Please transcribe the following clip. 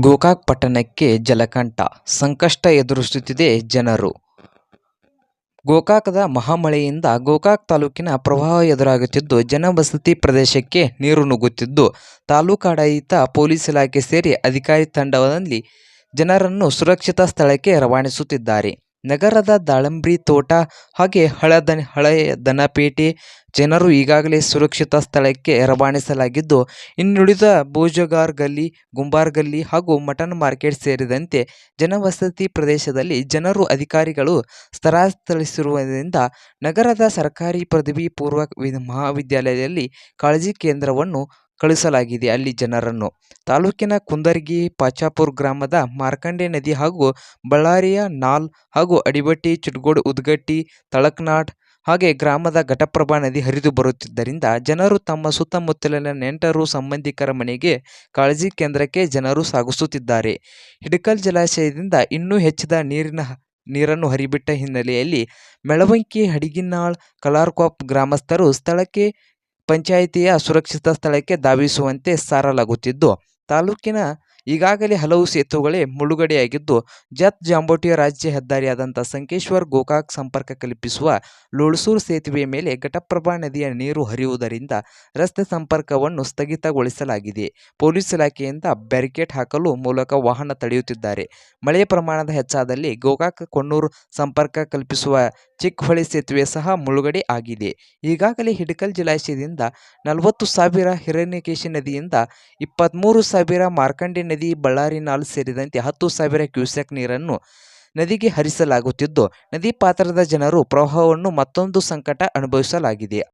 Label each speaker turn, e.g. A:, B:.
A: ಗೋಕಾಕ್ ಪಟ್ಟಣಕ್ಕೆ ಜಲಕಂಠ. ಸಂಕಷ್ಟ ಎದುರಿಸುತ್ತಿದೆ ಜನರು. ಗೋಕಾಕದ ಮಹಾಮಳೆಯಿಂದ ಗೋಕಾಕ್ ತಾಲೂಕಿನ ಪ್ರವಾಹ ಎದುರಾಗುತ್ತಿದ್ದು, ಜನವಸತಿ ಪ್ರದೇಶಕ್ಕೆ ನೀರು ನುಗ್ಗುತ್ತಿದ್ದು ತಾಲೂಕಾಡಳಿತ ಪೊಲೀಸ್ ಇಲಾಖೆ ಸೇರಿ ಅಧಿಕಾರಿ ತಂಡದಲ್ಲಿ ಜನರನ್ನು ಸುರಕ್ಷಿತ ಸ್ಥಳಕ್ಕೆ ರವಾನಿಸುತ್ತಿದ್ದಾರೆ. ನಗರದ ದಾಳಂಬ್ರಿ ತೋಟ ಹಾಗೆ ಹಳದನ ಹಳೆಯ ದನಪೇಟೆ ಜನರು ಈಗಾಗಲೇ ಸುರಕ್ಷಿತ ಸ್ಥಳಕ್ಕೆ ರವಾನಿಸಲಾಗಿದ್ದು, ಇನ್ನುಳಿದ ಭೋಜಗಾರ್ ಗಲ್ಲಿ ಗುಂಬಾರ್ ಗಲ್ಲಿ ಹಾಗೂ ಮಟನ್ ಮಾರ್ಕೆಟ್ ಸೇರಿದಂತೆ ಜನವಸತಿ ಪ್ರದೇಶದಲ್ಲಿ ಜನರು ಅಧಿಕಾರಿಗಳು ಸ್ಥಳಾಂತರಿಸಿರುವುದರಿಂದ ನಗರದ ಸರ್ಕಾರಿ ಪದವಿ ಪೂರ್ವ ಮಹಾವಿದ್ಯಾಲಯದಲ್ಲಿ ಕಾಳಜಿ ಕೇಂದ್ರವನ್ನು ಕಳುಹಿಸಲಾಗಿದೆ ಅಲ್ಲಿ ಜನರನ್ನು. ತಾಲೂಕಿನ ಕುಂದರ್ಗಿ, ಪಾಚಾಪುರ ಗ್ರಾಮದ ಮಾರ್ಕಂಡೆ ನದಿ ಹಾಗೂ ಬಳ್ಳಾರಿಯ ನಾಲ್ ಹಾಗೂ ಅಡಿಬಟ್ಟಿ, ಚಿಟ್ಗೋಡ್, ಉದ್ಗಟ್ಟಿ, ತಳಕ್ನಾಡ್ ಹಾಗೆ ಗ್ರಾಮದ ಘಟಪ್ರಭಾ ನದಿ ಹರಿದು ಬರುತ್ತಿದ್ದರಿಂದ ಜನರು ತಮ್ಮ ಸುತ್ತಮುತ್ತಲಿನ ನೆಂಟರು, ಸಂಬಂಧಿಕರ ಮನೆಗೆ ಕಾಳಜಿ ಕೇಂದ್ರಕ್ಕೆ ಜನರು ಸಾಗಿಸುತ್ತಿದ್ದಾರೆ. ಹಿಡಕಲ್ ಜಲಾಶಯದಿಂದ ಇನ್ನೂ ಹೆಚ್ಚಿದ ನೀರಿನ ನೀರನ್ನು ಹರಿಬಿಟ್ಟ ಹಿನ್ನೆಲೆಯಲ್ಲಿ ಮೆಳವಂಕಿ, ಹಡಿಗಿನಾಳ್, ಕಲಾರ್ಕೋಪ್ ಗ್ರಾಮಸ್ಥರು ಸ್ಥಳಕ್ಕೆ ಪಂಚಾಯಿತಿಯ ಸುರಕ್ಷಿತ ಸ್ಥಳಕ್ಕೆ ಧಾವಿಸುವಂತೆ ಸಾರಲಾಗುತ್ತಿದ್ದು ತಾಲೂಕಿನ ಈಗಾಗಲೇ ಹಲವು ಸೇತುವೆಗಳೇ ಮುಳುಗಡೆಯಾಗಿದ್ದು ಜತ್ ಜಾಂಬೋಟಿಯ ರಾಜ್ಯ ಹೆದ್ದಾರಿಯಾದಂಥ ಸಂಕೇಶ್ವರ್ ಗೋಕಾಕ್ ಸಂಪರ್ಕ ಕಲ್ಪಿಸುವ ಲೋಳ್ಸೂರು ಸೇತುವೆಯ ಮೇಲೆ ಘಟಪ್ರಭಾ ನದಿಯ ನೀರು ಹರಿಯುವುದರಿಂದ ರಸ್ತೆ ಸಂಪರ್ಕವನ್ನು ಸ್ಥಗಿತಗೊಳಿಸಲಾಗಿದೆ. ಪೊಲೀಸ್ ಇಲಾಖೆಯಿಂದ ಬ್ಯಾರಿಕೇಡ್ ಹಾಕಲು ಮೂಲಕ ವಾಹನ ತಡೆಯುತ್ತಿದ್ದಾರೆ. ಮಳೆಯ ಪ್ರಮಾಣದ ಹೆಚ್ಚಾದಲ್ಲಿ ಗೋಕಾಕ್ ಕೊಣ್ಣೂರು ಸಂಪರ್ಕ ಕಲ್ಪಿಸುವ ಚಿಕ್ಕಹೊಳೆ ಸೇತುವೆ ಸಹ ಮುಳುಗಡೆ ಆಗಿದೆ. ಈಗಾಗಲೇ ಹಿಡಕಲ್ ಜಲಾಶಯದಿಂದ ನಲವತ್ತು ಸಾವಿರ ಹಿರಣ್ಯಕೇಶಿ ನದಿಯಿಂದ ಇಪ್ಪತ್ತ್ಮೂರು ಸಾವಿರ ಮಾರ್ಕಂಡೆ ನದಿ, ಬಳ್ಳಾರಿ ನಾಲ್ ಸೇರಿದಂತೆ ಹತ್ತು ಸಾವಿರ ಕ್ಯೂಸೆಕ್ ನೀರನ್ನು ನದಿಗೆ ಹರಿಸಲಾಗುತ್ತಿದ್ದು, ನದಿ ಪಾತ್ರದ ಜನರು ಪ್ರವಾಹವನ್ನು ಮತ್ತೊಂದು ಸಂಕಟ ಅನುಭವಿಸಲಾಗಿದೆ.